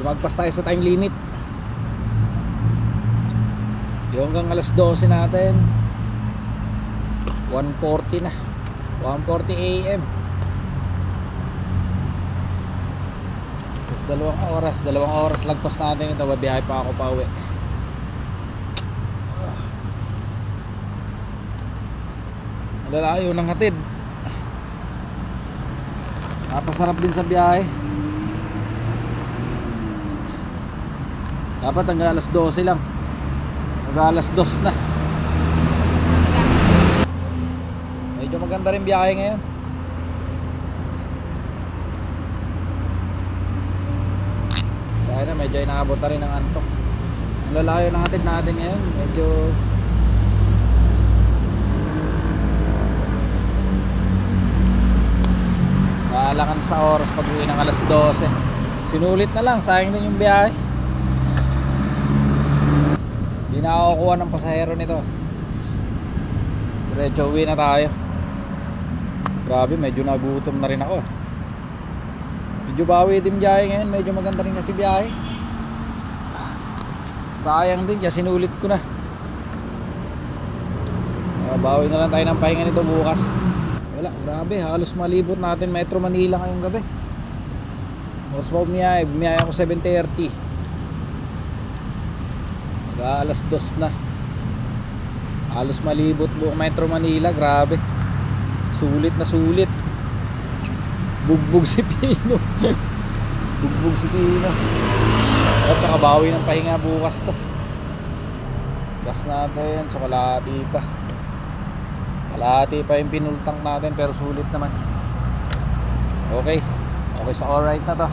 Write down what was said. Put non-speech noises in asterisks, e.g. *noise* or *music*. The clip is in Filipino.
lumagpas tayo sa time limit. Yung hanggang alas 12 natin. 1.40 na. 1.40 am tapos dalawang oras dalawang oras lagpas natin ito. Babiyahe pa ako pa uwi. Lalayo ng hatid. Napasarap din sa biyahe. Dapat hanggang alas 12 lang. Hanggang alas 2 na. Medyo maganda rin biyahe ngayon. Kaya na medyo inaabot na rin ng antok. Ang lalayo ng hatid natin ngayon. Medyo Kaalangan sa oras pag uwi ng alas 12 Sinulit na lang, sayang din yung biyahe Hindi na ako kukuha ng pasahero nito Diretso uwi na tayo Grabe, medyo nagutom na rin ako. Medyo bawi din biyahe ngayon, medyo maganda rin kasi biyahe Sayang din, kaya sinulit ko na Ah, Bawi na lang tayo ng pahinga nito bukas wala, grabe, halos malibot natin Metro Manila ngayong gabi. Oras pa umiyay, bumiyay ako 7.30. Mag alas 2 na. Halos malibot buong Metro Manila, grabe. Sulit na sulit. Bugbog *laughs* si Pino. Bugbog si Pino. At nakabawi ng pahinga bukas to. Gas natin, tsokolati pa. Kalahati pa yung pinultang natin pero sulit naman. Okay. Okay sa alright na to.